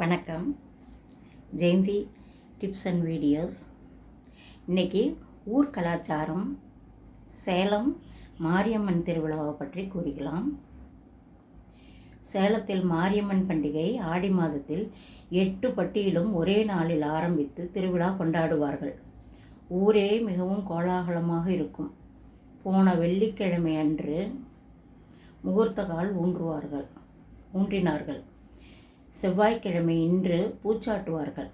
வணக்கம். Jayanthi tips and videos. இன்னைக்கு ஊர் கலாச்சாரம் சேலம் மாரியம்மன் திருவிழாவை பற்றி கூறிக்கலாம். சேலத்தில் மாரியம்மன் பண்டிகை ஆடி மாதத்தில் எட்டு பட்டியிலும் ஒரே நாளில் ஆரம்பித்து திருவிழா கொண்டாடுவார்கள். ஊரே மிகவும் கோலாகலமாக இருக்கும். போன வெள்ளிக்கிழமை அன்று முகூர்த்த கால் ஊன்றுவார்கள் ஊன்றினார்கள். செவ்வாய்க்கிழமை இன்று பூச்சாட்டுவார்கள்.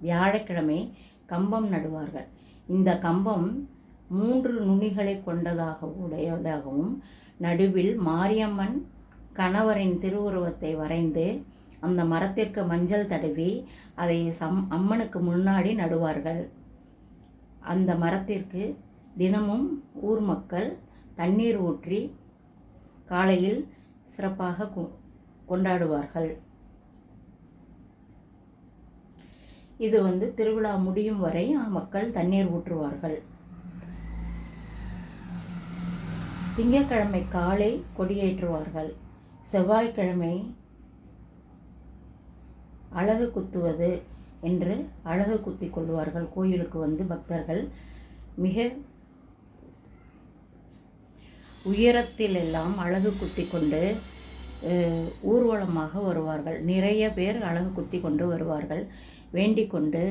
வியாழக்கிழமை கம்பம் நடுவார்கள். இந்த கம்பம் மூன்று நுனிகளை கொண்டதாக உடையதாகவும் நடுவில் மாரியம்மன் கணவரின் திருவுருவத்தை வரைந்து அந்த மரத்திற்கு மஞ்சள் தடவி அதை சம் அம்மனுக்கு முன்னாடி நடுவார்கள். அந்த மரத்திற்கு தினமும் ஊர் மக்கள் தண்ணீர் ஊற்றி காலையில் சிறப்பாக கொ- கொண்டாடுவார்கள். இது வந்து திருவிழா முடியும் வரை மக்கள் தண்ணீர் ஊற்றுவார்கள். திங்கட்கிழமை காலை கொடியேற்றுவார்கள். செவ்வாய்க்கிழமை அழகு குத்துவது என்று அழகு குத்தி கொள்வார்கள். கோயிலுக்கு வந்து பக்தர்கள் மிக உயரத்தில் எல்லாம் அழகு குத்தி கொண்டு ஊர்வலமாக வருவார்கள். நிறைய பேர் அழகு குத்தி கொண்டு வருவார்கள். வேண்டிக் கொண்டு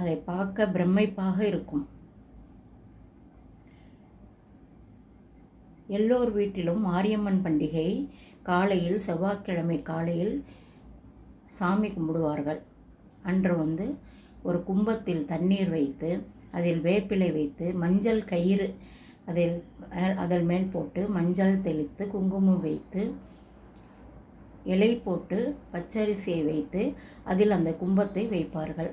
அதை பார்க்க பிரமிப்பாக இருக்கும். எல்லோர் வீட்டிலும் மாரியம்மன் பண்டிகை காலையில் செவ்வாய்க்கிழமை காலையில் சாமி கும்பிடுவார்கள். அன்று வந்து ஒரு கும்பத்தில் தண்ணீர் வைத்து அதில் வேப்பிலை வைத்து மஞ்சள் கயிறு அதில் அதன் மேல் போட்டு மஞ்சள் தெளித்து குங்குமம் வைத்து இலை போட்டு பச்சரிசியை வைத்து அதில் அந்த கும்பத்தை வைப்பார்கள்.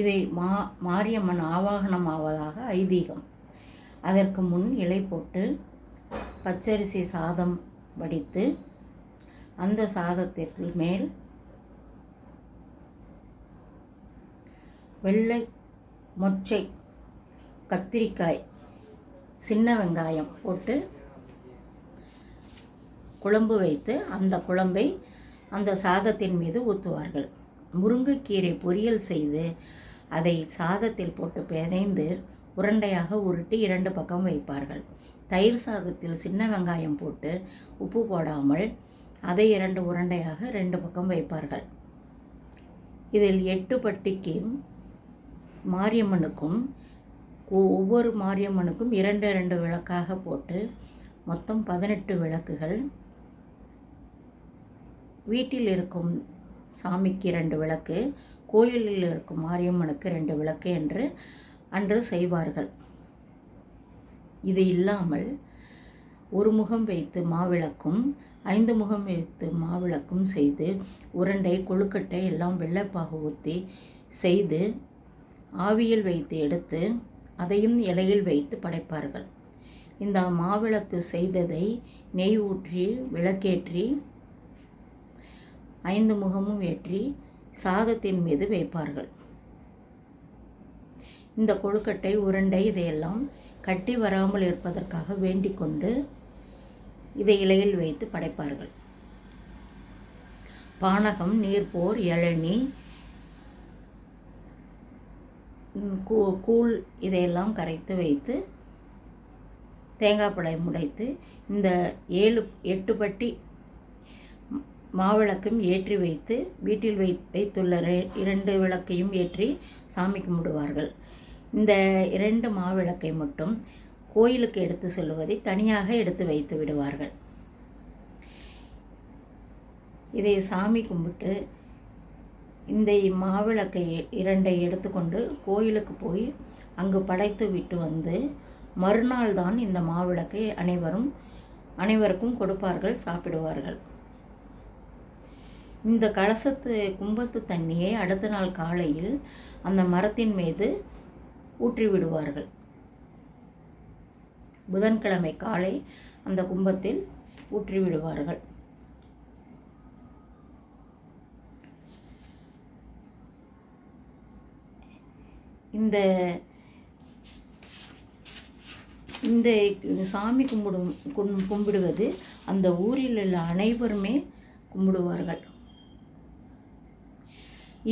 இதை மா மாரியம்மன் ஆவாகனம் ஆவதாக ஐதீகம். அதற்கு முன் இலை போட்டு பச்சரிசி சாதம் வடித்து அந்த சாதத்திற்கு மேல் வெள்ளை மொச்சை கத்திரிக்காய் சின்ன வெங்காயம் போட்டு குழம்பு வைத்து அந்த குழம்பை அந்த சாதத்தின் மீது ஊற்றுவார்கள் முருங்கைக்கீரை பொரியல் செய்து அதை சாதத்தில் போட்டு பிணைந்து உருண்டையாக உருட்டி இரண்டு பக்கம் வைப்பார்கள். தயிர் சாதத்தில் சின்ன வெங்காயம் போட்டு உப்பு போடாமல் அதை இரண்டு உருண்டையாக ரெண்டு பக்கம் வைப்பார்கள். இதில் எட்டு பட்டிக்கு மாரியம்மனுக்கும் ஒ- ஒவ்வொரு மாரியம்மனுக்கும் இரண்டு இரண்டு விளக்காக போட்டு மொத்தம் பதினெட்டு விளக்குகள் வீட்டில் இருக்கும் சாமிக்கு ரெண்டு விளக்கு கோயிலில் இருக்கும் மாரியம்மனுக்கு ரெண்டு விளக்கு என்று அன்று செய்வார்கள். இது இல்லாமல் ஒரு முகம் வைத்து மாவிளக்கும் ஐந்து முகம் வைத்து மாவிளக்கும் செய்து உருண்டை கொழுக்கட்டை எல்லாம் வெள்ளைப்பாக ஊற்றி செய்து ஆவியில் வைத்து எடுத்து அதையும் இலையில் வைத்து படைப்பார்கள். இந்த மாவிளக்கு செய்ததை நெய் ஊற்றி விளக்கேற்றி ஐந்து முகமும் ஏற்றி சாதத்தின் மீது வைப்பார்கள். இந்த கொழுக்கட்டை உருண்டை இதையெல்லாம் கட்டி வராமல் இருப்பதற்காக வேண்டிக் கொண்டு இதை இலையில் வைத்து படைப்பார்கள். பானகம் நீர்ப்போர் இளநி கூ- கூழ் இதையெல்லாம் கரைத்து வைத்து தேங்காய் பழம் முடைத்து இந்த ஏழு எட்டு பட்டி மாவிளக்கும் ஏற்றி வைத்து வீட்டில் வை வைத்துள்ள ரெ- இரண்டு விளக்கையும் ஏற்றி சாமி கும்பிடுவார்கள். இந்த இரண்டு மாவிளக்கை மட்டும் கோயிலுக்கு எடுத்து செல்வதை தனியாக எடுத்து வைத்து விடுவார்கள். இதை சாமி கும்பிட்டு இந்த மாவிளக்கை இரண்டை எடுத்துக்கொண்டு கோயிலுக்கு போய் அங்கு படைத்து விட்டு வந்து மறுநாள் தான் இந்த மாவிளக்கை அனைவரும் அனைவருக்கும் கொடுப்பார்கள் சாப்பிடுவார்கள். இந்த கலசத்து கும்பத்து தண்ணியை அடுத்த நாள் காலையில் அந்த மரத்தின் மீது ஊற்றி விடுவார்கள். புதன்கிழமை காலை அந்த கும்பத்தில் ஊற்றி விடுவார்கள். இந்த இந்த சாமி கும்பிடும் கும்- கும்பிடுவது அந்த ஊரில் உள்ள அனைவருமே கும்பிடுவார்கள்.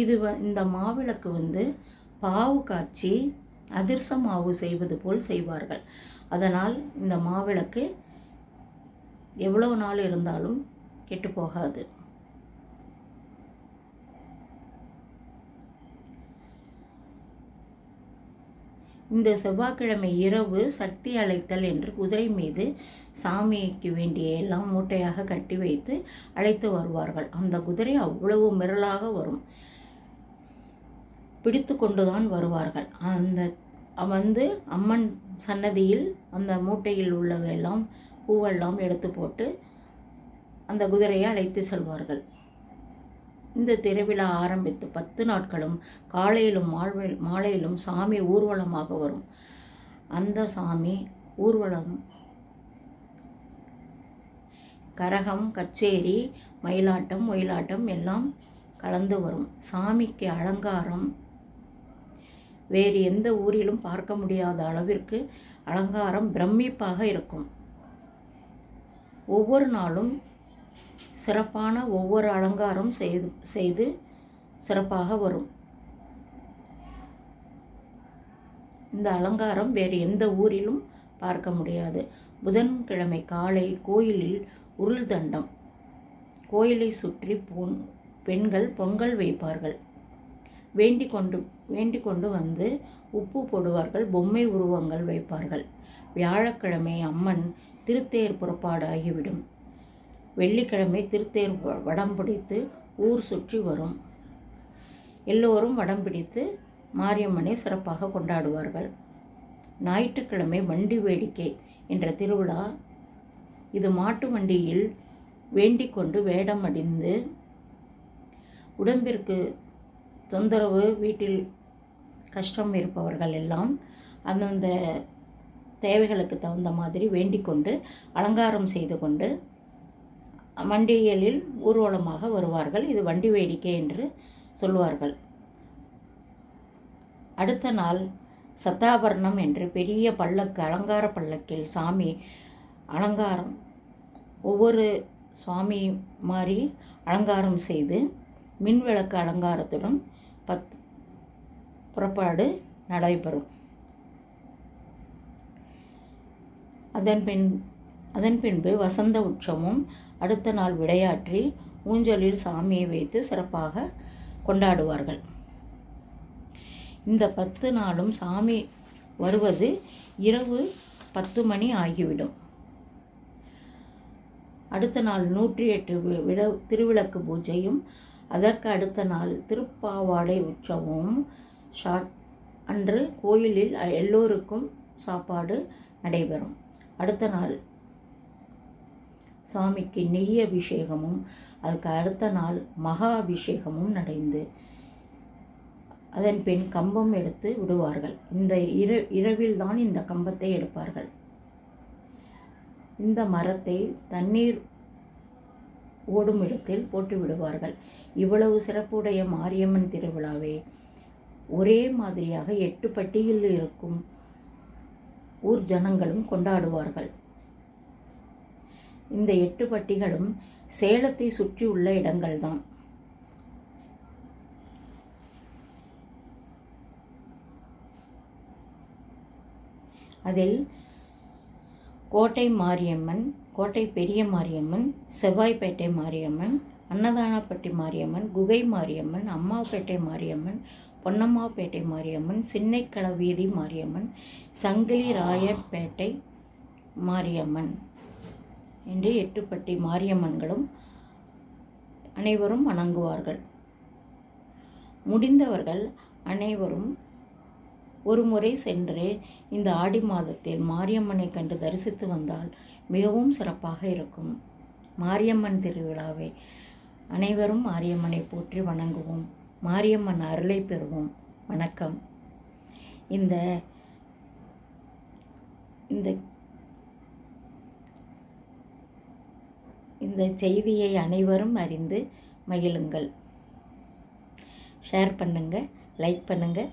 இது வ இந்த மாவிளக்கு வந்து பாவு காய்ச்சி அதிர்ச மாவு செய்வது போல் செய்வார்கள். அதனால் இந்த மாவிளக்கு எவ்வளவு நாள் இருந்தாலும் கெட்டு போகாது. இந்த செவ்வாய்க்கிழமை இரவு சக்தி அழைத்தல் என்று குதிரை மீது சாமிக்கு வேண்டிய எல்லாம் மூட்டையாக கட்டி வைத்து அழைத்து வருவார்கள். அந்த குதிரை அவ்வளவு மிரளாக வரும். பிடித்து கொண்டுதான் வருவார்கள். அந்த வந்து அம்மன் சன்னதியில் அந்த மூட்டையில் உள்ளதெல்லாம் பூவெல்லாம் எடுத்து போட்டு அந்த குதிரையை அழைத்து செல்வார்கள். இந்த திருவிழா ஆரம்பித்து பத்து நாட்களும் காலையிலும் மாலை மாலையிலும் சாமி ஊர்வலமாக வரும். அந்த சாமி ஊர்வலம் கரகம் கச்சேரி மயிலாட்டம் ஒயிலாட்டம் எல்லாம் கலந்து வரும். சாமிக்கு அலங்காரம் வேறு எந்த ஊரிலும் பார்க்க முடியாத அளவிற்கு அலங்காரம் பிரமிப்பாக இருக்கும். ஒவ்வொரு நாளும் சிறப்பான ஒவ்வொரு அலங்காரம் செய்து செய்து சிறப்பாக வரும். இந்த அலங்காரம் வேறு எந்த ஊரிலும் பார்க்க முடியாது. புதன்கிழமை காலை கோயிலில் உருள் தண்டம். கோயிலை சுற்றி பொன் பெண்கள் பொங்கல் வைப்பார்கள். வேண்டிக் கொண்டு வேண்டிக் கொண்டு வந்து உப்பு போடுவார்கள் பொம்மை உருவங்கள் வைப்பார்கள். வியாழக்கிழமை அம்மன் திருத்தேர் புறப்பாடு ஆகிவிடும். வெள்ளிக்கிழமை திருத்தேர் வடம் பிடித்து ஊர் சுற்றி வரும். எல்லோரும் வடம் பிடித்து மாரியம்மனை சிறப்பாக கொண்டாடுவார்கள். ஞாயிற்றுக்கிழமை வண்டி வேடிக்கை என்ற திருவிழா. இது மாட்டு வண்டியில் வேண்டிக் கொண்டு வேடம் அடிந்து உடம்பிற்கு தொந்தரவு வீட்டில் கஷ்டம் இருப்பவர்கள் எல்லாம் அந்தந்த தேவைகளுக்கு தகுந்த மாதிரி வேண்டிக் கொண்டு அலங்காரம் செய்து கொண்டு வண்டியலில் ஊர்வலமாக வருவார்கள். இது வண்டி வேடிக்கை என்று சொல்வார்கள். அடுத்த நாள் சத்தாபரணம் என்று பெரிய பல்லக்கு அலங்கார பல்லக்கில் சாமி அலங்காரம் ஒவ்வொரு சுவாமி மாதிரி அலங்காரம் செய்து மின்விளக்கு அலங்காரத்துடன் பத் புறப்பாடு நடைபெறும். அதன் பின் அதன் பின்பு வசந்த உற்சவமும் அடுத்த நாள் விளையாற்றி ஊஞ்சலில் சாமியை வைத்து சிறப்பாக கொண்டாடுவார்கள். இந்த பத்து நாளும் சாமி வருவது இரவு பத்து மணி ஆகிவிடும். அடுத்த நாள் நூற்றி எட்டு விட திருவிளக்கு பூஜையும் அதற்கு அடுத்த நாள் திருப்பாவாடை உற்சவம். ஷாட் அன்று கோயிலில் எல்லோருக்கும் சாப்பாடு நடைபெறும். அடுத்த நாள் சாமிக்கு நெய் அபிஷேகமும் அதுக்கு அடுத்த நாள் மகா அபிஷேகமும் நடைந்து அதன் பின் கம்பம் எடுத்து விடுவார்கள். இந்த இர இரவில் தான் இந்த கம்பத்தை எடுப்பார்கள். இந்த மரத்தை தண்ணீர் ஓடும் இடத்தில் போட்டு விடுவார்கள் இவ்வளவு சிறப்புடைய மாரியம்மன் திருவிழாவை ஒரே மாதிரியாக எட்டு பட்டியில் இருக்கும் ஊர் ஜனங்களும் கொண்டாடுவார்கள். இந்த எட்டு பட்டிகளும் சேலத்தை சுற்றியுள்ள இடங்கள்தான். அதில் கோட்டை மாரியம்மன் கோட்டை பெரிய மாரியம்மன் செவ்வாய்ப்பேட்டை மாரியம்மன் அன்னதானப்பட்டி மாரியம்மன் குகை மாரியம்மன் அம்மாப்பேட்டை மாரியம்மன் பொன்னம்மாப்பேட்டை மாரியம்மன் சின்னைக்கட வீதி மாரியம்மன் சங்கிலி ராயப்பேட்டை மாரியம்மன் என்று எட்டுப்பட்டி மாரியம்மன்களும் அனைவரும் வணங்குவார்கள். முடிந்தவர்கள் அனைவரும் ஒரு முறை சென்று இந்த ஆடி மாதத்தில் மாரியம்மனை கண்டு தரிசித்து வந்தால் மிகவும் சிறப்பாக இருக்கும். மாரியம்மன் திருவிழாவை அனைவரும் மாரியம்மனை போற்றி வணங்குவோம். மாரியம்மன் அருளை பெறுவோம். வணக்கம். இந்த இந்த இந்த செய்தியை அனைவரும் அறிந்து மகிழுங்கள். ஷேர் பண்ணுங்கள் லைக் பண்ணுங்கள்